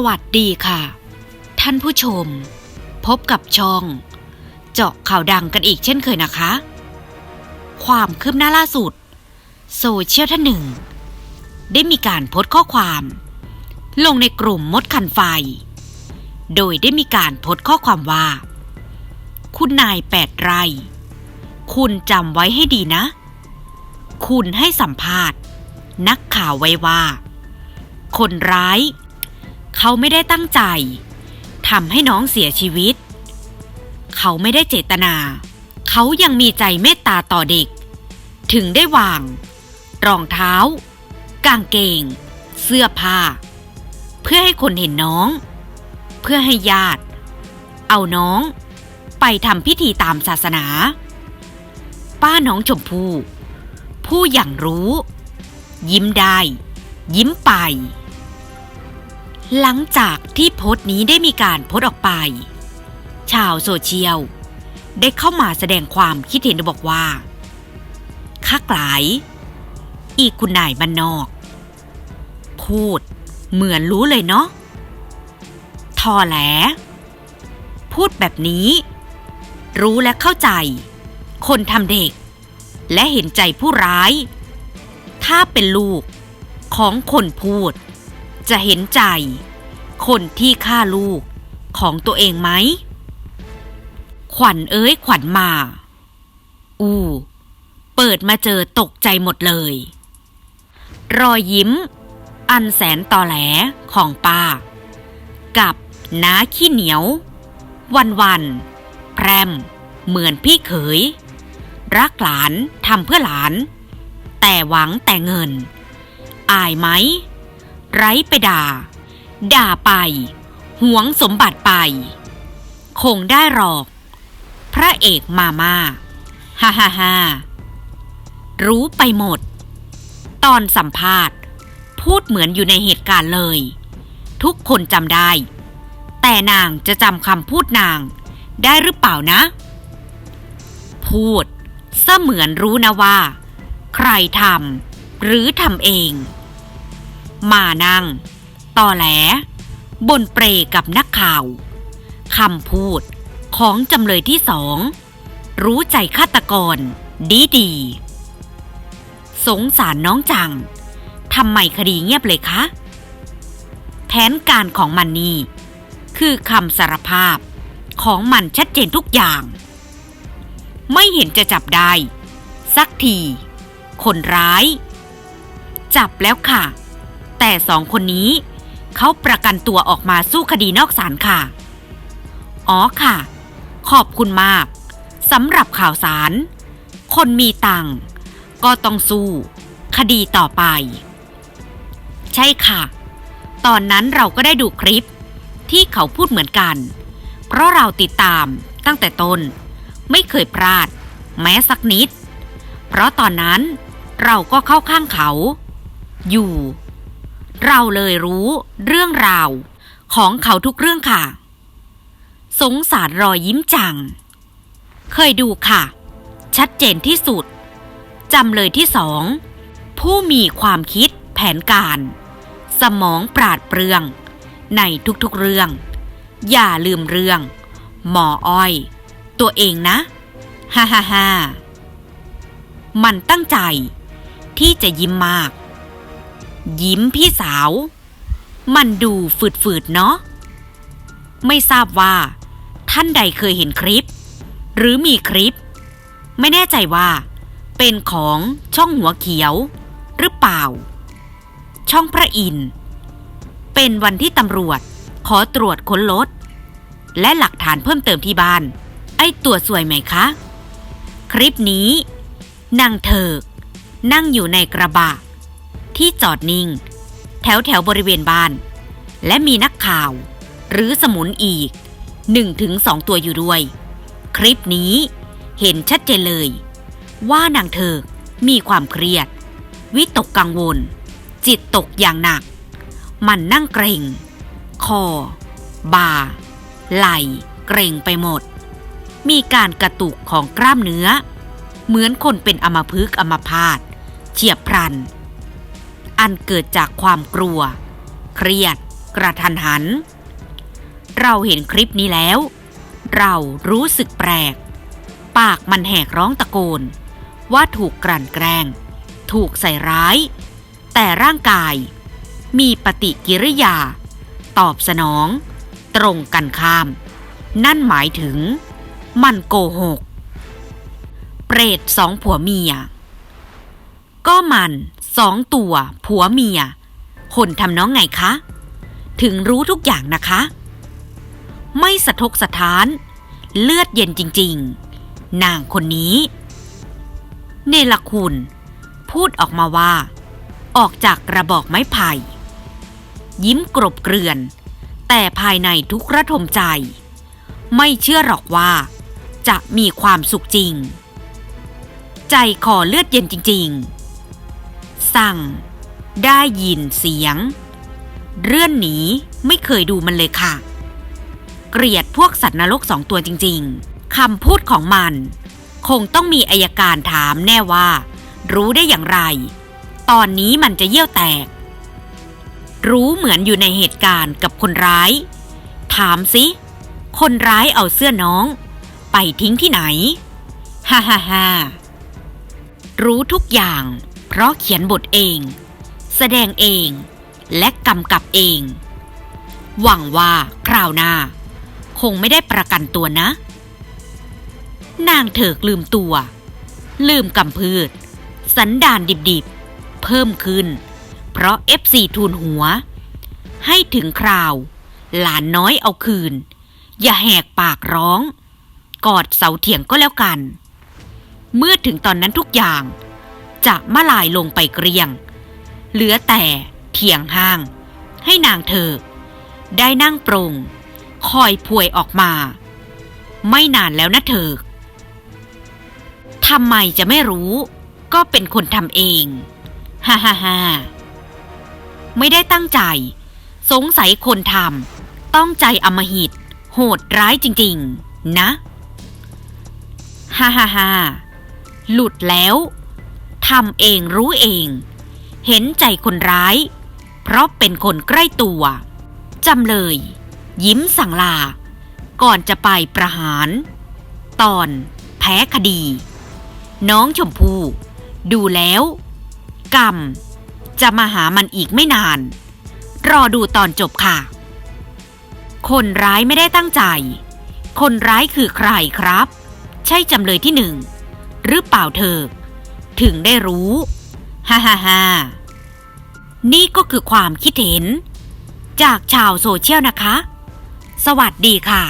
สวัสดีค่ะ ท่านผู้ชม พบกับช่อง เจาะข่าวดังกันอีกเช่นเคยนะคะ ความคืบหน้าล่าสุด โซเชียลท่านหนึ่ง ได้มีการโพสต์ข้อความ ลงในกลุ่มมดคันไฟ โดยได้มีการโพสต์ข้อความว่า คุณนายแปดไรคุณจำไว้ให้ดีนะ คุณให้สัมภาษณ์ นักข่าวไว้ว่า คนร้าย เขาไม่ได้ตั้งใจทำให้น้องเสียชีวิต เขาไม่ได้เจตนา เขายังมีใจเมตตาต่อเด็ก ถึงได้วาง รองเท้า กางเกง เสื้อผ้า เพื่อให้คนเห็นน้อง เพื่อให้ญาติ เอาน้อง ไปทำพิธีตามศาสนา ป้าน้องชมพู่ผู้อย่างรู้ ยิ้มได้ ยิ้มไป หลังจากที่โพสต์นี้ได้มีการโพสต์ออกไป ชาวโซเชียล ได้เข้ามาแสดงความคิดเห็นบอกว่าคักหลาย อีกคุณนายบ้านนอก พูดเหมือนรู้เลยเนาะทอแหล พูดแบบนี้ รู้และเข้าใจ คนทำเด็ก และเห็นใจผู้ร้าย ถ้าเป็นลูกของคนพูด จะเห็นใจ คนที่ฆ่าลูกของตัวเองไหม ขวัญเอ้ยขวัญมา อู้ เปิดมาเจอตกใจหมดเลย รอยยิ้ม อันแสนตอแหลของป้า กับน้าขี้เหนียว วันวันแพรม เหมือนพี่เขย รักหลานทำเพื่อหลาน แต่หวังแต่เงิน อายไหม ไร้ไปด่า ด่าไป หวงสมบัติไป คงได้หรอก พระเอกมามาฮ่าฮ่าฮ่ารู้ไปหมด ตอนสัมภาษณ์ พูดเหมือนอยู่ในเหตุการณ์เลย ทุกคนจำได้ แต่นางจะจำคำพูดนางได้หรือเปล่านะ พูดเสมือนรู้นะว่า ใครทำหรือทำเอง มานั่ง ต่อแหล บนเปรกับนักข่าวคำพูดของจำเลยที่สอง รู้ใจฆาตกร ดีดี สงสารน้องจังทำไมคดีเงียบเลยคะ แผนการของมันนี่ คือคำสารภาพของมันชัดเจนทุกอย่าง ไม่เห็นจะจับได้ สักที คนร้าย จับแล้วค่ะ แต่สองคนนี้ เขาประกันตัวออกมาสู้คดีนอกศาลค่ะ อ๋อค่ะ ขอบคุณมากสำหรับข่าวสาร คนมีตังก็ต้องสู้ คดีต่อไป ใช่ค่ะ ตอนนั้นเราก็ได้ดูคลิป ที่เขาพูดเหมือนกัน เพราะเราติดตามตั้งแต่ต้น ไม่เคยพลาด แม้สักนิด เพราะตอนนั้นเราก็เข้าข้างเขา อยู่ เราเลยรู้ เรื่องราว ของเขาทุกเรื่องค่ะ สงสารรอยยิ้มจัง เคยดูค่ะ ชัดเจนที่สุดจำเลยที่สอง ผู้มีความคิดแผนการ สมองปราดเปรื่อง ในทุกๆเรื่อง อย่าลืมเรื่อง หมออ้อย ตัวเองนะ ฮ่าฮ่าฮ่ามันตั้งใจ ที่จะยิ้มมาก ยิ้มพี่สาว มันดูฝืดๆเนาะ ไม่ทราบว่า ท่านใดเคยเห็นคลิป หรือมีคลิป ไม่แน่ใจว่า เป็นของช่องหัวเขียว หรือเปล่า ช่องพระอิน เป็นวันที่ตำรวจขอตรวจค้นรถและหลักฐานเพิ่มเติมที่บ้าน ไอ้ตัวสวยไหมคะ คลิปนี้นางเถิกนั่งอยู่ในกระบะ ที่จอดนิ่ง แถวแถวบริเวณบ้าน และมีนักข่าว หรือสมุนอีกหนึ่งถึงสองตัวอยู่ด้วย คลิปนี้เห็นชัดเจนเลย ว่านางเถิกมีความเครียด วิตกกังวล จิตตกอย่างหนัก มันนั่งเกรงคอ บ่า ไหล่เกรงไปหมด มีการกระตุกของกล้ามเนื้อ เหมือนคนเป็นอมพฤกอมพาตเฉียบพลัน อันเกิดจากความกลัว เครียด กระทันหัน เราเห็นคลิปนี้แล้ว เรารู้สึกแปลก ปากมันแหกร้องตะโกน ว่าถูกกลั่นแกล้ง ถูกใส่ร้าย แต่ร่างกาย มีปฏิกิริยา ตอบสนอง ตรงกันข้าม นั่นหมายถึง มันโกหก เปรตสองผัวเมีย ก็มัน สองตัวผัวเมียคนทำน้องไงคะ ถึงรู้ทุกอย่างนะคะ ไม่สะทกสะท้าน เลือดเย็นจริงๆ นางคนนี้ เนลคุณ พูดออกมาว่า ออกจากกระบอกไม้ไผ่ ยิ้มกรบเกลื่อน แต่ภายในทุกระทมใจ ไม่เชื่อหรอกว่า จะมีความสุขจริง ใจคอเลือดเย็นจริง ๆ สั่ง ได้ยินเสียง เรื่อนหนีไม่เคยดูมันเลยค่ะ เกลียดพวกสัตว์นรกสองตัวจริงๆคำพูดของมัน คงต้องมีอายการถามแน่ว่า รู้ได้อย่างไร ตอนนี้มันจะเยี่ยวแตก รู้เหมือนอยู่ในเหตุการณ์กับคนร้าย ถามสิ คนร้ายเอาเสื้อน้อง ไปทิ้งที่ไหน ฮ่าฮ่าฮ่ารู้ทุกอย่าง เพราะเขียนบทเอง แสดงเองและกำกับเอง หวังว่าคราวหน้า คงไม่ได้ประกันตัวนะ นางเถิกลืมตัว ลืมกำพืช สันดานดิบๆ เพิ่มขึ้น เพราะเอฟซีทูนหัว ให้ถึงคราว หลานน้อยเอาคืน อย่าแหกปากร้อง กอดเสาเถียงก็แล้วกัน เมื่อถึงตอนนั้นทุกอย่าง จะมาลายลงไปเกรียง เหลือแต่เถียงห้าง ให้นางเธอ ได้นั่งปรงคอยพวยออกมา ไม่นานแล้วนะเธอทำไมจะไม่รู้ ก็เป็นคนทำเอง ฮ่าฮ่าฮ่าไม่ได้ตั้งใจ สงสัยคนทำต้องใจอมหิต โหดร้ายจริง ๆ นะ ฮ่าฮ่าฮ่าหลุดแล้ว ทำเองรู้เอง เห็นใจคนร้าย เพราะเป็นคนใกล้ตัวจำเลย ยิ้มสั่งลา ก่อนจะไปประหาร ตอนแพ้คดี น้องชมพู่ดูแล้ว กรรม จะมาหามันอีกไม่นาน รอดูตอนจบค่ะ คนร้ายไม่ได้ตั้งใจ คนร้ายคือใครครับ ใช่จำเลยที่หนึ่ง หรือเปล่าเธอ ถึงได้รู้ฮ่าฮ่าฮ่านี่ก็คือความคิดเห็น จากชาวโซเชียลนะคะ สวัสดีค่ะ